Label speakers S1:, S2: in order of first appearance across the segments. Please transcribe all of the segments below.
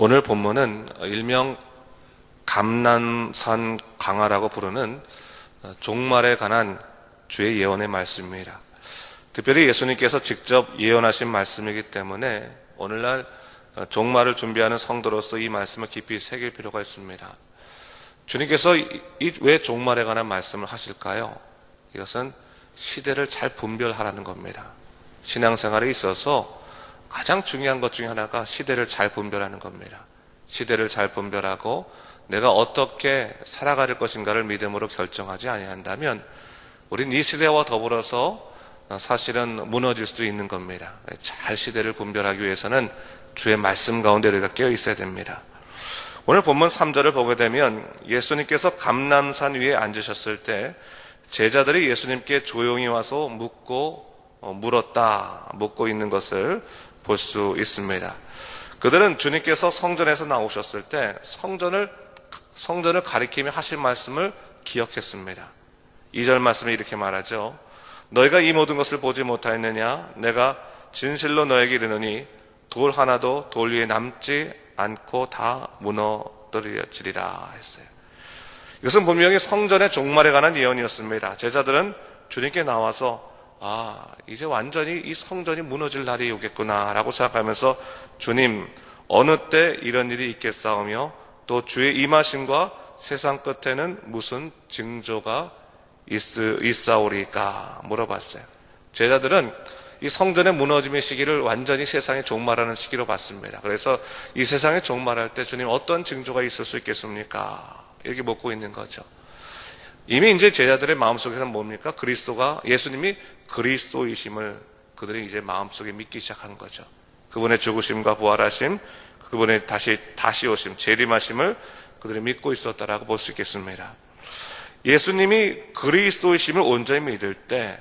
S1: 오늘 본문은 일명 감난산 강화라고 부르는 종말에 관한 주의 예언의 말씀입니다. 특별히 예수님께서 직접 예언하신 말씀이기 때문에 오늘날 종말을 준비하는 성도로서 이 말씀을 깊이 새길 필요가 있습니다. 주님께서 왜 종말에 관한 말씀을 하실까요? 이것은 시대를 잘 분별하라는 겁니다. 신앙생활에 있어서 가장 중요한 것 중에 하나가 시대를 잘 분별하는 겁니다. 시대를 잘 분별하고 내가 어떻게 살아갈 것인가를 믿음으로 결정하지 아니한다면 우린 이 시대와 더불어서 사실은 무너질 수도 있는 겁니다. 잘 시대를 분별하기 위해서는 주의 말씀 가운데 우리가 깨어 있어야 됩니다. 오늘 본문 3절을 보게 되면 예수님께서 감남산 위에 앉으셨을 때 제자들이 예수님께 조용히 와서 묻고 어, 물었다 묻고 있는 것을 볼 수 있습니다. 그들은 주님께서 성전에서 나오셨을 때 성전을 성전을 가리키며 하신 말씀을 기억했습니다. 2절 말씀에 이렇게 말하죠. 너희가 이 모든 것을 보지 못하였느냐? 내가 진실로 너에게 이르노니 돌 하나도 돌 위에 남지 않고 다 무너뜨려지리라 했어요. 이것은 분명히 성전의 종말에 관한 예언이었습니다. 제자들은 주님께 나와서 아, 이제 완전히 이 성전이 무너질 날이 오겠구나라고 생각하면서 주님, 어느 때 이런 일이 있겠사오며 또 주의 임하심과 세상 끝에는 무슨 징조가 있사오리까 물어봤어요. 제자들은 이 성전의 무너짐의 시기를 완전히 세상의 종말하는 시기로 봤습니다. 그래서 이 세상의 종말할 때 주님 어떤 징조가 있을 수 있겠습니까? 이렇게 묻고 있는 거죠. 이미 이제 제자들의 마음속에서는 뭡니까? 그리스도가 예수님이 그리스도이심을 그들이 이제 마음속에 믿기 시작한 거죠. 그분의 죽으심과 부활하심, 그분의 다시 다시 오심, 재림하심을 그들이 믿고 있었다라고 볼 수 있겠습니다. 예수님이 그리스도이심을 온전히 믿을 때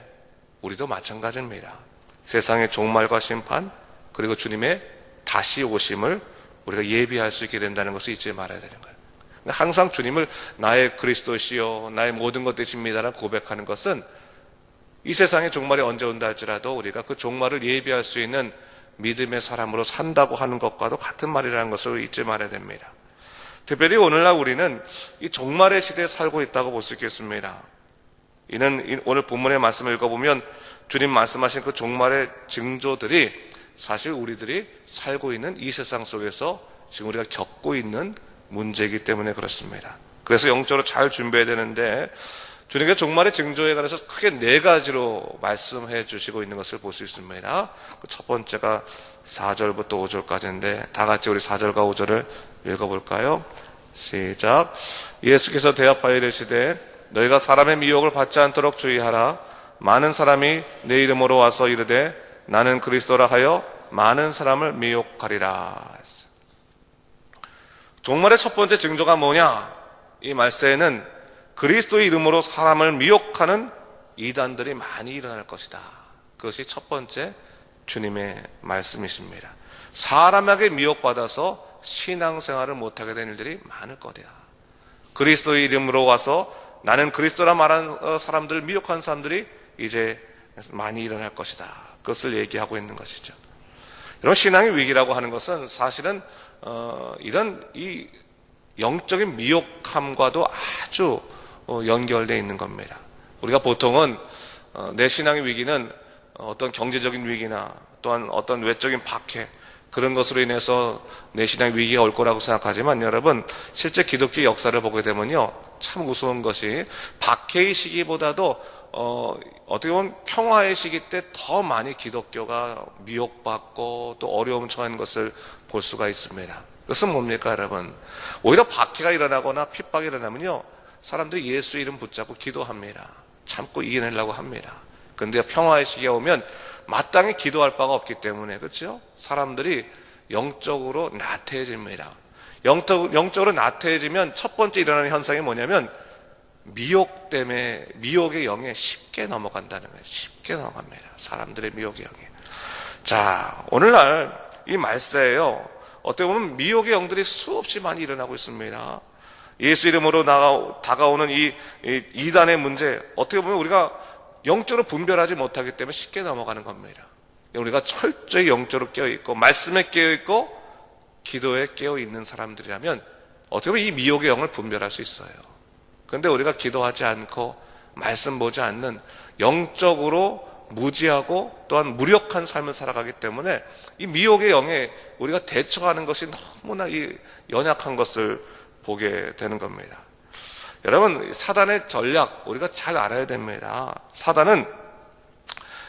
S1: 우리도 마찬가지입니다. 세상의 종말과 심판 그리고 주님의 다시 오심을 우리가 예비할 수 있게 된다는 것을 잊지 말아야 되는 거예요. 항상 주님을 나의 그리스도시요 나의 모든 것 되십니다라는 고백하는 것은 이 세상의 종말이 언제 온다 할지라도 우리가 그 종말을 예비할 수 있는 믿음의 사람으로 산다고 하는 것과도 같은 말이라는 것을 잊지 말아야 됩니다. 특별히 오늘날 우리는 이 종말의 시대에 살고 있다고 볼 수 있겠습니다. 이는 오늘 본문의 말씀을 읽어보면 주님 말씀하신 그 종말의 징조들이 사실 우리들이 살고 있는 이 세상 속에서 지금 우리가 겪고 있는 문제이기 때문에 그렇습니다. 그래서 영적으로 잘 준비해야 되는데 주님께서 종말의 징조에 관해서 크게 네 가지로 말씀해 주시고 있는 것을 볼 수 있습니다. 그첫 번째가 4절부터 5절까지인데 다 같이 우리 4절과 5절을 읽어볼까요? 시작. 예수께서 대합하여 이르시되 너희가 사람의 미혹을 받지 않도록 주의하라. 많은 사람이 내 이름으로 와서 이르되 나는 그리스도라 하여 많은 사람을 미혹하리라. 종말의 첫 번째 징조가 뭐냐? 이 말세에는 그리스도의 이름으로 사람을 미혹하는 이단들이 많이 일어날 것이다. 그것이 첫 번째 주님의 말씀이십니다. 사람에게 미혹받아서 신앙생활을 못하게 된 일들이 많을 거다. 그리스도의 이름으로 와서 나는 그리스도라 말하는 어, 사람들, 미혹한 사람들이 이제 많이 일어날 것이다. 그것을 얘기하고 있는 것이죠. 여러분, 신앙의 위기라고 하는 것은 사실은, 어, 이런 이 영적인 미혹함과도 아주 어, 연결되어 있는 겁니다. 우리가 보통은 어, 내 신앙의 위기는 어떤 경제적인 위기나 또한 어떤 외적인 박해 그런 것으로 인해서 내 신앙의 위기가 올 거라고 생각하지만 여러분 실제 기독교 역사를 보게 되면요 참 무서운 것이 박해의 시기보다도 어, 어떻게 보면 평화의 시기 때 더 많이 기독교가 미혹받고 또 어려움 처한 것을 볼 수가 있습니다. 그것은 뭡니까 여러분? 오히려 박해가 일어나거나 핍박이 일어나면요 사람들이 예수 이름 붙잡고 기도합니다. 참고 이겨내려고 합니다. 그런데 평화의 시기가 오면 마땅히 기도할 바가 없기 때문에 그렇죠? 사람들이 영적으로 나태해집니다. 영적, 영적으로 나태해지면 첫 번째 일어나는 현상이 뭐냐면 미혹 때문에 미혹의 영에 쉽게 넘어간다는 거예요. 쉽게 넘어갑니다. 사람들의 미혹의 영에. 자, 오늘날 이 말세에요. 어떻게 보면 미혹의 영들이 수없이 많이 일어나고 있습니다. 예수 이름으로 다가오는 이, 이단의 문제, 어떻게 보면 우리가 영적으로 분별하지 못하기 때문에 쉽게 넘어가는 겁니다. 우리가 철저히 영적으로 깨어있고, 말씀에 깨어있고, 기도에 깨어 있는 사람들이라면 어떻게 보면 이 미혹의 영을 분별할 수 있어요. 그런데 우리가 기도하지 않고 말씀 보지 않는 영적으로 무지하고 또한 무력한 삶을 살아가기 때문에 이 미혹의 영에 우리가 대처하는 것이 너무나 이 연약한 것을 보게 되는 겁니다. 여러분, 사단의 전략 우리가 잘 알아야 됩니다. 사단은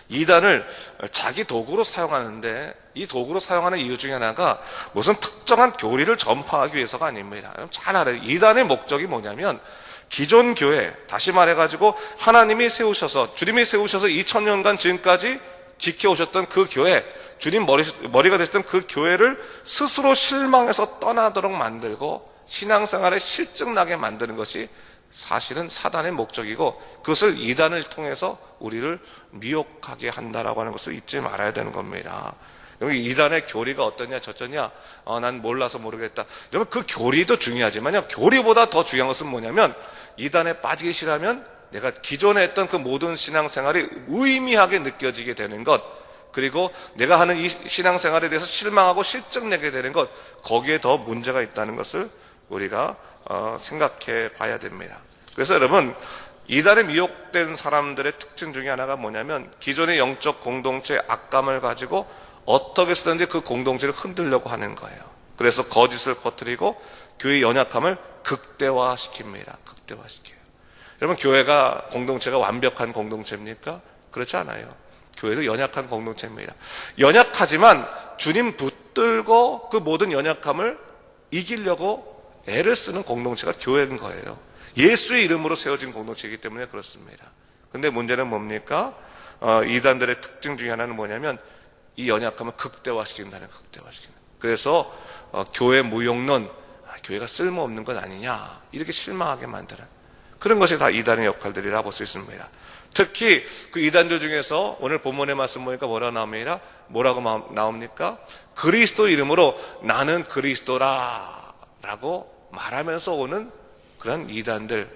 S1: 이단을 자기 도구로 사용하는데 이 도구로 사용하는 이유 중에 하나가 무슨 특정한 교리를 전파하기 위해서가 아닙니다. 잘 알아요. 이단의 목적이 뭐냐면 기존 교회, 다시 말해가지고 하나님이 세우셔서, 주님이 세우셔서 2000년간 지금까지 지켜오셨던 그 교회, 주님 머리, 머리가 되셨던 그 교회를 스스로 실망해서 떠나도록 만들고 신앙생활에 실증나게 만드는 것이 사실은 사단의 목적이고 그것을 이단을 통해서 우리를 미혹하게 한다라고 하는 것을 잊지 말아야 되는 겁니다. 여기 이단의 교리가 어떠냐 저쩌냐? 어, 난 몰라서 모르겠다. 여러분 그 교리도 중요하지만요. 교리보다 더 중요한 것은 뭐냐면 이단에 빠지기 싫으면 내가 기존에 했던 그 모든 신앙생활이 의미하게 느껴지게 되는 것 그리고 내가 하는 이 신앙생활에 대해서 실망하고 실증 내게 되는 것 거기에 더 문제가 있다는 것을 우리가 어, 생각해 봐야 됩니다 그래서 여러분 이단에 미혹된 사람들의 특징 중에 하나가 뭐냐면 기존의 영적 공동체의 악감을 가지고 어떻게 쓰든지 그 공동체를 흔들려고 하는 거예요. 그래서 거짓을 퍼뜨리고 교회 연약함을 극대화시킵니다. 극대화시켜요. 여러분 교회가 공동체가 완벽한 공동체입니까? 그렇지 않아요. 교회도 연약한 공동체입니다. 연약하지만 주님 붙들고 그 모든 연약함을 이기려고 애를 쓰는 공동체가 교회인 거예요. 예수의 이름으로 세워진 공동체이기 때문에 그렇습니다. 근데 문제는 뭡니까? 어, 이단들의 특징 중에 하나는 뭐냐면 이 연약함을 극대화시킨다는 극대화시키는. 그래서 어, 교회 무용론, 아, 교회가 쓸모없는 것 아니냐 이렇게 실망하게 만드는 그런 것이 다 이단의 역할들이라 볼수 있습니다. 특히 그 이단들 중에서 오늘 본문의 말씀 보니까 뭐라고 나옵니다. 뭐라고 나옵니까? 그리스도 이름으로 나는 그리스도라 라고 말하면서 오는 그런 이단들,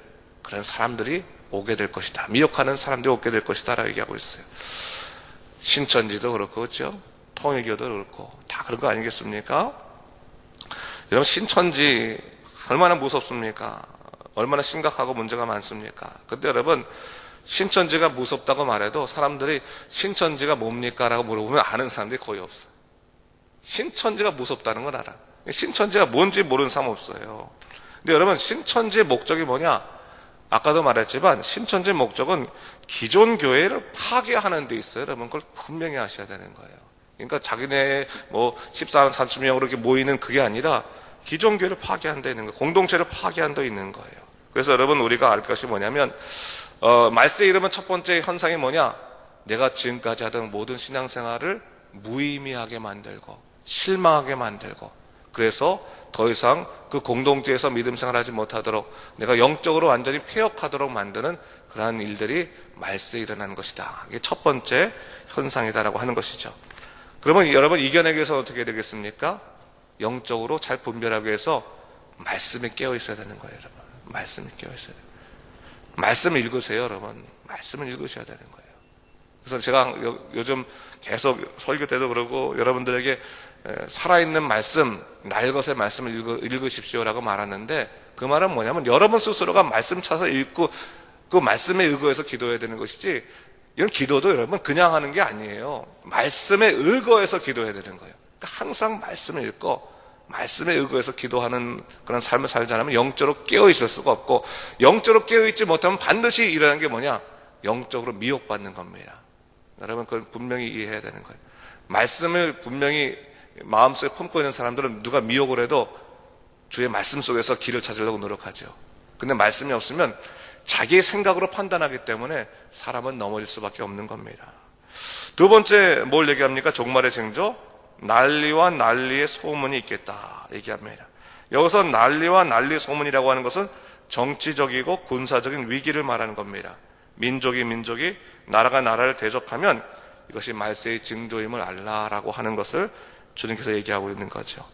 S1: 그런 사람들이 오게 될 것이다. 미혹하는 사람들이 오게 될 것이다. 라고 얘기하고 있어요. 신천지도 그렇고, 그렇죠? 통일교도 그렇고, 다 그런 거 아니겠습니까? 여러분, 신천지 얼마나 무섭습니까? 얼마나 심각하고 문제가 많습니까? 근데 여러분, 신천지가 무섭다고 말해도 사람들이 신천지가 뭡니까? 라고 물어보면 아는 사람들이 거의 없어요. 신천지가 무섭다는 걸 알아. 신천지가 뭔지 모르는 사람 없어요. 근데 여러분, 신천지의 목적이 뭐냐? 아까도 말했지만 신천지의 목적은 기존 교회를 파괴하는 데 있어요. 여러분 그걸 분명히 아셔야 되는 거예요. 그러니까 자기네 뭐 14만 30명으로 이렇게 모이는 그게 아니라 기존 교회를 파괴한 데 있는 거예요. 공동체를 파괴한 데 있는 거예요. 그래서 여러분 우리가 알 것이 뭐냐면 어, 말세 이름은 첫 번째 현상이 뭐냐? 내가 지금까지 하던 모든 신앙생활을 무의미하게 만들고 실망하게 만들고 그래서 더 이상 그 공동체에서 믿음 생활하지 못하도록 내가 영적으로 완전히 폐역하도록 만드는 그러한 일들이 말세에 일어나는 것이다. 이게 첫 번째 현상이다라고 하는 것이죠. 그러면 여러분 이겨내기 위해서 어떻게 되겠습니까? 영적으로 잘 분별하기 위해서 말씀에 깨어 있어야 되는 거예요, 여러분. 말씀에 깨어 있어야 돼요. 말씀을 읽으세요, 여러분. 말씀을 읽으셔야 되는 거예요. 그래서 제가 요즘 계속 설교 때도 그러고 여러분들에게 살아있는 말씀, 날것의 말씀을 읽으, 십시오라고 말하는데 그 말은 뭐냐면 여러분 스스로가 말씀 찾아서 읽고 그 말씀에 의거해서 기도해야 되는 것이지 이건 기도도 여러분 그냥 하는 게 아니에요. 말씀에 의거해서 기도해야 되는 거예요. 그러니까 항상 말씀을 읽고 말씀에 의거해서 기도하는 그런 삶을 살지 않으면 영적으로 깨어 있을 수가 없고 영적으로 깨어 있지 못하면 반드시 일어나는 게 뭐냐? 영적으로 미혹받는 겁니다. 여러분 그걸 분명히 이해해야 되는 거예요. 말씀을 분명히 마음속에 품고 있는 사람들은 누가 미혹을 해도 주의 말씀 속에서 길을 찾으려고 노력하죠. 근데 말씀이 없으면 자기의 생각으로 판단하기 때문에 사람은 넘어질 수밖에 없는 겁니다. 두 번째 뭘 얘기합니까? 종말의 징조? 난리와 난리의 소문이 있겠다 얘기합니다. 여기서 난리와 난리 소문이라고 하는 것은 정치적이고 군사적인 위기를 말하는 겁니다. 민족이 민족이 나라가 나라를 대적하면 이것이 말세의 징조임을 알라라고 하는 것을 주님께서 얘기하고 있는 거죠.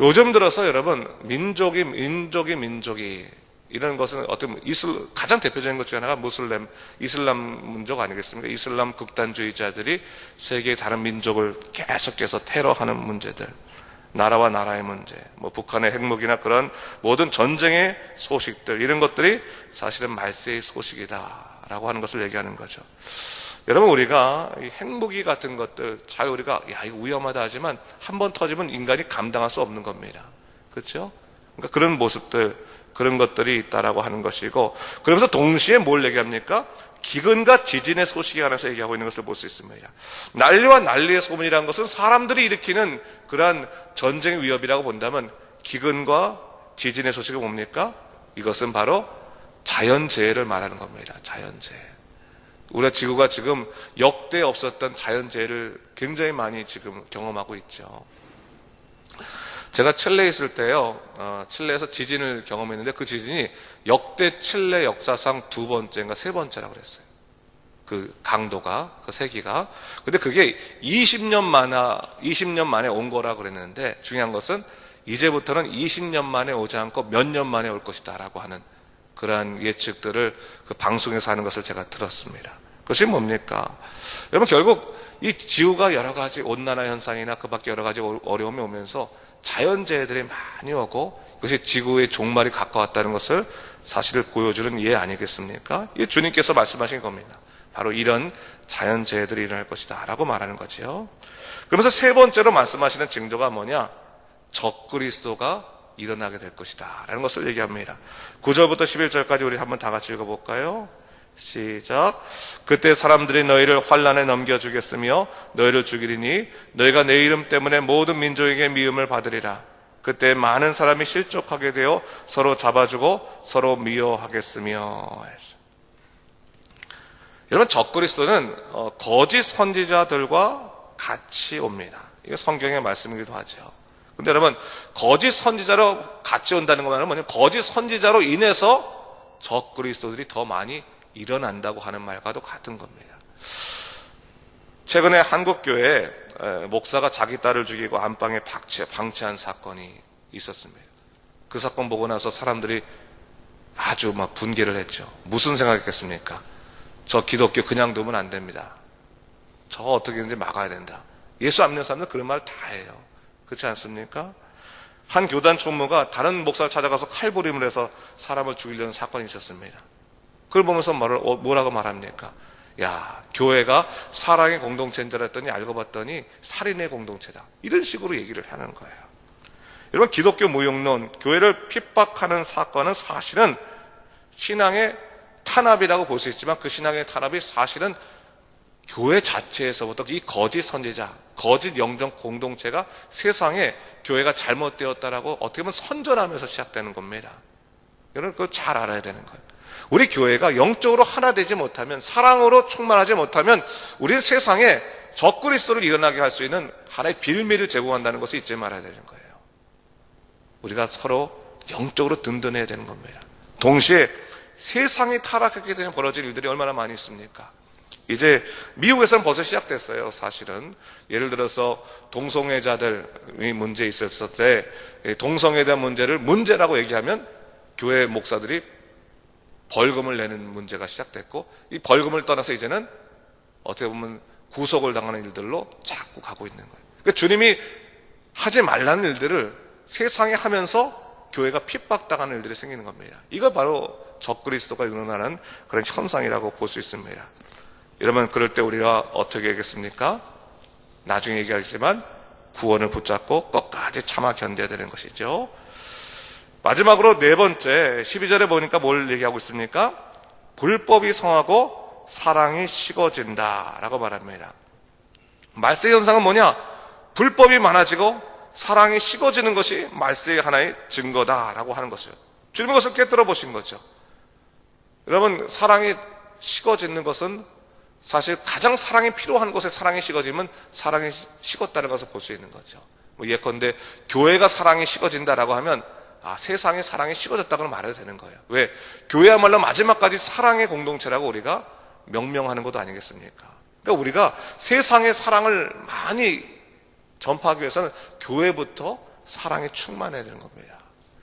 S1: 요즘 들어서 여러분 민족이 민족이 민족이 이런 것은 어떤 이슬 가장 대표적인 것 중에 하나가 무슬람 이슬람 민족 아니겠습니까? 이슬람 극단주의자들이 세계의 다른 민족을 계속해서 테러하는 문제들. 나라와 나라의 문제, 뭐 북한의 핵무기나 그런 모든 전쟁의 소식들 이런 것들이 사실은 말세의 소식이다라고 하는 것을 얘기하는 거죠. 여러분 우리가 이 핵무기 같은 것들 잘 우리가 야 이거 위험하다 하지만 한 번 터지면 인간이 감당할 수 없는 겁니다. 그렇죠? 그러니까 그런 모습들 그런 것들이 있다라고 하는 것이고 그러면서 동시에 뭘 얘기합니까? 기근과 지진의 소식에 관해서 얘기하고 있는 것을 볼 수 있습니다. 난리와 난리의 소문이라는 것은 사람들이 일으키는 그러한 전쟁의 위협이라고 본다면 기근과 지진의 소식은 뭡니까? 이것은 바로 자연재해를 말하는 겁니다. 자연재해. 우리가 지구가 지금 역대 없었던 자연재해를 굉장히 많이 지금 경험하고 있죠. 제가 칠레에 있을 때요, 어, 칠레에서 지진을 경험했는데 그 지진이 역대 칠레 역사상 두 번째인가 세 번째라고 그랬어요. 그 강도가, 그 세기가. 근데 그게 20년 만에, 20년 만에 온 거라 그랬는데 중요한 것은 이제부터는 20년 만에 오지 않고 몇 년 만에 올 것이다 라고 하는 그러한 예측들을 그 방송에서 하는 것을 제가 들었습니다. 그것이 뭡니까? 여러분 결국 이 지구가 여러 가지 온난화 현상이나 그 밖에 여러 가지 어려움이 오면서 자연재해들이 많이 오고 그것이 지구의 종말이 가까웠다는 것을 사실을 보여주는 예 아니겠습니까? 이 주님께서 말씀하신 겁니다. 바로 이런 자연재해들이 일어날 것이다 라고 말하는 거지요. 그러면서 세 번째로 말씀하시는 징조가 뭐냐? 적그리스도가 일어나게 될 것이다 라는 것을 얘기합니다. 9절부터 11절까지 우리 한번 다 같이 읽어볼까요? 시작. 그때 사람들이 너희를 환란에 넘겨 주겠으며 너희를 죽이리니 너희가 내 이름 때문에 모든 민족에게 미움을 받으리라. 그때 많은 사람이 실족하게 되어 서로 잡아주고 서로 미워하겠으며. 여러분 적그리스도는 어, 거짓 선지자들과 같이 옵니다. 이게 성경의 말씀이기도 하죠. 근데 여러분 거짓 선지자로 같이 온다는 것은 뭐냐면 거짓 선지자로 인해서 적그리스도들이 더 많이 일어난다고 하는 말과도 같은 겁니다. 최근에 한국교회에 목사가 자기 딸을 죽이고 안방에 박채, 방치한 사건이 있었습니다. 그 사건 보고 나서 사람들이 아주 막 분개를 했죠. 무슨 생각했겠습니까? 저 기독교 그냥 두면 안 됩니다. 저거 어떻게든지 막아야 된다. 예수 안 믿는 사람들 그런 말 다 해요. 그렇지 않습니까? 한 교단 총무가 다른 목사를 찾아가서 칼부림을 해서 사람을 죽이려는 사건이 있었습니다. 그걸 보면서 말을, 어, 뭐라고 말합니까? 야, 교회가 사랑의 공동체인 줄 알았더니 알고 봤더니 살인의 공동체다. 이런 식으로 얘기를 하는 거예요. 여러분, 기독교 무용론, 교회를 핍박하는 사건은 사실은 신앙의 탄압이라고 볼 수 있지만 그 신앙의 탄압이 사실은 교회 자체에서부터 이 거짓 선지자, 거짓 영적 공동체가 세상에 교회가 잘못되었다라고 어떻게 보면 선전하면서 시작되는 겁니다. 여러분, 그걸 잘 알아야 되는 거예요. 우리 교회가 영적으로 하나 되지 못하면 사랑으로 충만하지 못하면 우리는 세상에 적그리스도를 일어나게 할 수 있는 하나의 빌미를 제공한다는 것을 잊지 말아야 되는 거예요. 우리가 서로 영적으로 든든해야 되는 겁니다. 동시에 세상이 타락하게 되면 벌어질 일들이 얼마나 많이 있습니까? 이제 미국에서는 벌써 시작됐어요, 사실은. 예를 들어서 동성애자들이 문제 있었을 때 동성애에 대한 문제를 문제라고 얘기하면 교회 목사들이 벌금을 내는 문제가 시작됐고 이 벌금을 떠나서 이제는 어떻게 보면 구속을 당하는 일들로 자꾸 가고 있는 거예요. 그러니까 주님이 하지 말라는 일들을 세상에 하면서 교회가 핍박당하는 일들이 생기는 겁니다. 이거 바로 적그리스도가 일어나는 그런 현상이라고 볼 수 있습니다. 여러분 그럴 때 우리가 어떻게 하겠습니까? 나중에 얘기하겠지만 구원을 붙잡고 끝까지 참아 견뎌야 되는 것이죠. 마지막으로 네 번째 12절에 보니까 뭘 얘기하고 있습니까? 불법이 성하고 사랑이 식어진다라고 말합니다. 말세 현상은 뭐냐? 불법이 많아지고 사랑이 식어지는 것이 말세의 하나의 증거다라고 하는 것이죠. 주님의 것을 깨뜨려 보신 거죠. 여러분 사랑이 식어지는 것은 사실 가장 사랑이 필요한 곳에 사랑이 식어지면 사랑이 식었다는 것을 볼 수 있는 거죠. 뭐 예컨대 교회가 사랑이 식어진다라고 하면 아, 세상의 사랑이 식어졌다고는 말해도 되는 거예요. 왜? 교회야말로 마지막까지 사랑의 공동체라고 우리가 명명하는 것도 아니겠습니까? 그러니까 우리가 세상의 사랑을 많이 전파하기 위해서는 교회부터 사랑에 충만해야 되는 겁니다.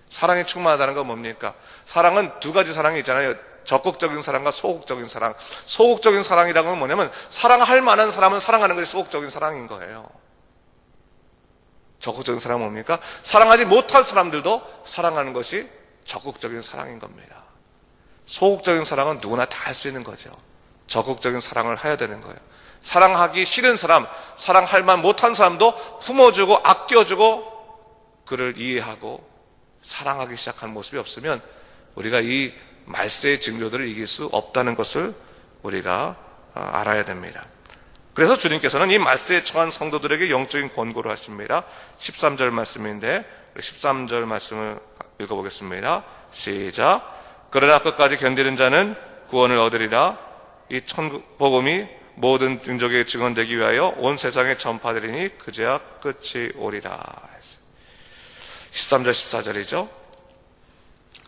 S1: 사랑에 충만하다는 건 뭡니까? 사랑은 두 가지 사랑이 있잖아요. 적극적인 사랑과 소극적인 사랑. 소극적인 사랑이라는 건 뭐냐면 사랑할 만한 사람은 사랑하는 것이 소극적인 사랑인 거예요. 적극적인 사랑은 뭡니까? 사랑하지 못할 사람들도 사랑하는 것이 적극적인 사랑인 겁니다. 소극적인 사랑은 누구나 다 할 수 있는 거죠. 적극적인 사랑을 해야 되는 거예요. 사랑하기 싫은 사람, 사랑할 만 못한 사람도 품어주고 아껴주고 그를 이해하고 사랑하기 시작한 모습이 없으면 우리가 이 말세의 징조들을 이길 수 없다는 것을 우리가 어, 알아야 됩니다. 그래서 주님께서는 이 말세에 처한 성도들에게 영적인 권고를 하십니다. 13절 말씀인데 13절 말씀을 읽어보겠습니다. 시작. 그러나 끝까지 견디는 자는 구원을 얻으리라. 이 천국 복음이 모든 민족에 증언되기 위하여 온 세상에 전파되리니 그제야 끝이 오리라. 13절 14절이죠.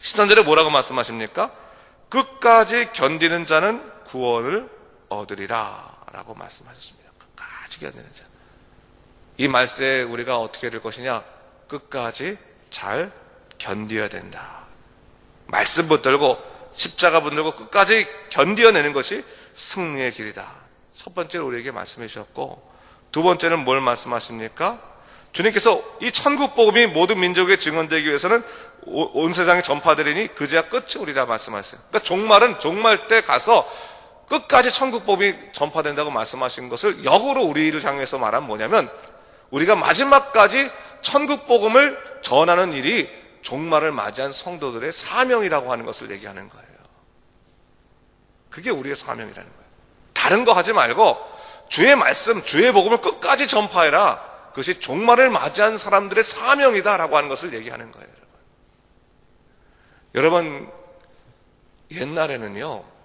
S1: 13절에 뭐라고 말씀하십니까? 끝까지 견디는 자는 구원을 얻으리라 라고 말씀하셨습니다. 끝까지 견디는 자. 이 말세에 우리가 어떻게 될 것이냐? 끝까지 잘 견뎌야 된다. 말씀 붙들고 십자가 붙들고 끝까지 견뎌내는 것이 승리의 길이다. 첫 번째로 우리에게 말씀해 주셨고 두 번째는 뭘 말씀하십니까? 주님께서 이 천국 복음이 모든 민족에 증언되기 위해서는 온 세상에 전파되리니 그제야 끝이 오리라 말씀하셨어요. 그러니까 종말은 종말 때 가서 끝까지 천국 복음이 전파된다고 말씀하신 것을 역으로 우리를 향해서 말하면 뭐냐면 우리가 마지막까지 천국 복음을 전하는 일이 종말을 맞이한 성도들의 사명이라고 하는 것을 얘기하는 거예요. 그게 우리의 사명이라는 거예요. 다른 거 하지 말고 주의 말씀, 주의 복음을 끝까지 전파해라. 그것이 종말을 맞이한 사람들의 사명이다라고 하는 것을 얘기하는 거예요. 여러분, 여러분 옛날에는요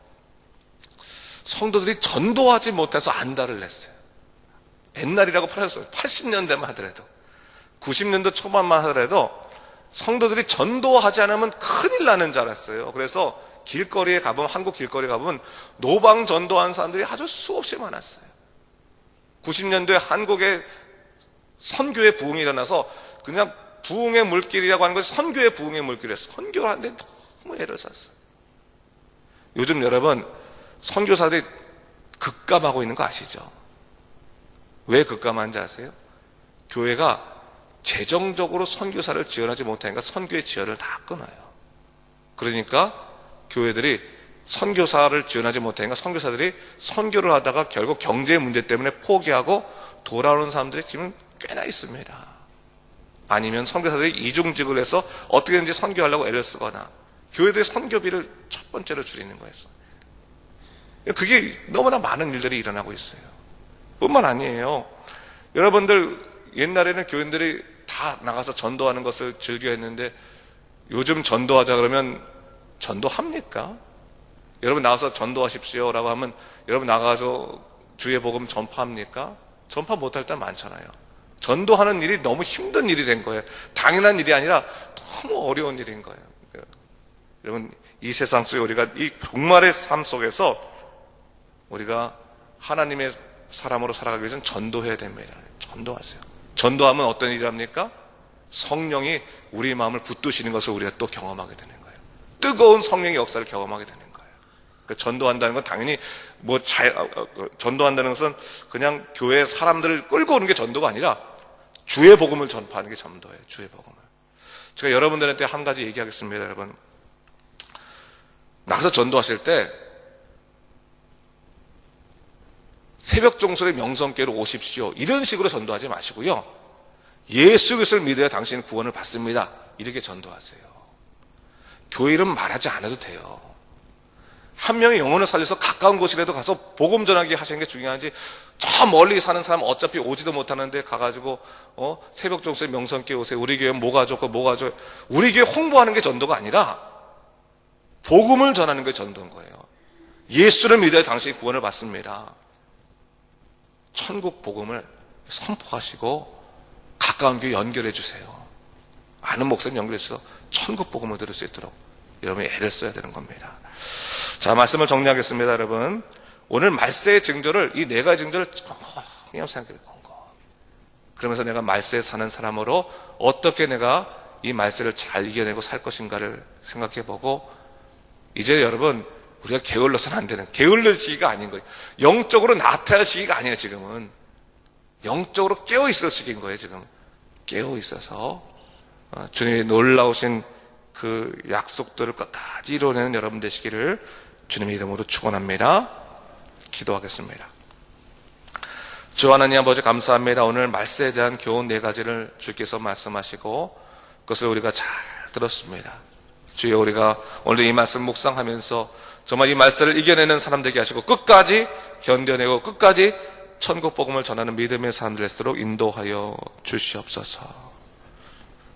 S1: 성도들이 전도하지 못해서 안달을 냈어요. 옛날이라고 팔았어요. 80년대만 하더라도 90년도 초반만 하더라도 성도들이 전도하지 않으면 큰일 나는 줄 알았어요. 그래서 길거리에 가보면 한국 길거리에 가보면 노방 전도한 사람들이 아주 수없이 많았어요. 90년도에 한국에 선교의 부흥이 일어나서 그냥 부흥의 물길이라고 하는 것이 선교의 부흥의 물길이었어요. 선교를 하는데 너무 애를 썼어요. 요즘 여러분 선교사들이 급감하고 있는 거 아시죠? 왜 급감한지 아세요? 교회가 재정적으로 선교사를 지원하지 못하니까 선교의 지원을 다 끊어요. 그러니까 교회들이 선교사를 지원하지 못하니까 선교사들이 선교를 하다가 결국 경제 문제 때문에 포기하고 돌아오는 사람들이 지금 꽤나 있습니다. 아니면 선교사들이 이중직을 해서 어떻게든지 선교하려고 애를 쓰거나 교회들의 선교비를 첫 번째로 줄이는 거였어. 그게 너무나 많은 일들이 일어나고 있어요. 뿐만 아니에요. 여러분들 옛날에는 교인들이 다 나가서 전도하는 것을 즐겨 했는데 요즘 전도하자 그러면 전도합니까? 여러분 나가서 전도하십시오라고 하면 여러분 나가서 주의 복음 전파합니까? 전파 못할 때 많잖아요. 전도하는 일이 너무 힘든 일이 된 거예요. 당연한 일이 아니라 너무 어려운 일인 거예요. 여러분 이 세상 속에 우리가 이 종말의 삶 속에서 우리가 하나님의 사람으로 살아가기 위해서는 전도해야 됩니다. 전도하세요. 전도하면 어떤 일이 합니까? 성령이 우리 마음을 붙드시는 것을 우리가 또 경험하게 되는 거예요. 뜨거운 성령의 역사를 경험하게 되는 거예요. 그러니까 전도한다는 건 당연히 뭐 자, 어, 어, 전도한다는 것은 그냥 교회 사람들을 끌고 오는 게 전도가 아니라 주의 복음을 전파하는 게 전도예요. 주의 복음을. 제가 여러분들한테 한 가지 얘기하겠습니다, 여러분. 나가서 전도하실 때 새벽 종소리 명성께로 오십시오. 이런 식으로 전도하지 마시고요. 예수 그리스도를 믿어야 당신은 구원을 받습니다. 이렇게 전도하세요. 교회 이름 말하지 않아도 돼요. 한 명의 영혼을 살려서 가까운 곳이라도 가서 복음 전하기 하시는 게 중요하지. 저 멀리 사는 사람 어차피 오지도 못하는데 가가지고 어? 새벽 종소리 명성께 오세요. 우리 교회 뭐가 좋고 뭐가 좋고 우리 교회 홍보하는 게 전도가 아니라 복음을 전하는 게 전도인 거예요. 예수를 믿어야 당신이 구원을 받습니다. 천국 복음을 선포하시고 가까운 교회 연결해 주세요. 아는 목사님 연결해 주셔서 천국 복음을 들을 수 있도록 여러분이 애를 써야 되는 겁니다. 자, 말씀을 정리하겠습니다, 여러분. 오늘 말세의 증조를, 이 네 가지 증조를 그냥 생각해 본 거. 그러면서 내가 말세에 사는 사람으로 어떻게 내가 이 말세를 잘 이겨내고 살 것인가를 생각해 보고, 이제 여러분, 우리가 게을러서는 안 되는 게을른 시기가 아닌 거예요. 영적으로 나타날 시기가 아니에요, 지금은. 영적으로 깨어 있을 시기인 거예요, 지금. 깨어 있어서 어, 주님의 놀라우신 그 약속들을 끝까지 이루어내는 여러분 되시기를 주님의 이름으로 축원합니다. 기도하겠습니다. 주 하나님 아버지 감사합니다. 오늘 말세에 대한 교훈 네 가지를 주께서 말씀하시고 그것을 우리가 잘 들었습니다. 주여 우리가 오늘 이 말씀 묵상하면서 정말 이 말씀을 이겨내는 사람 되게 하시고 끝까지 견뎌내고 끝까지 천국 복음을 전하는 믿음의 사람들 되도록 인도하여 주시옵소서.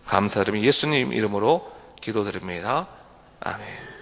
S1: 감사드리며 예수님 이름으로 기도드립니다. 아멘.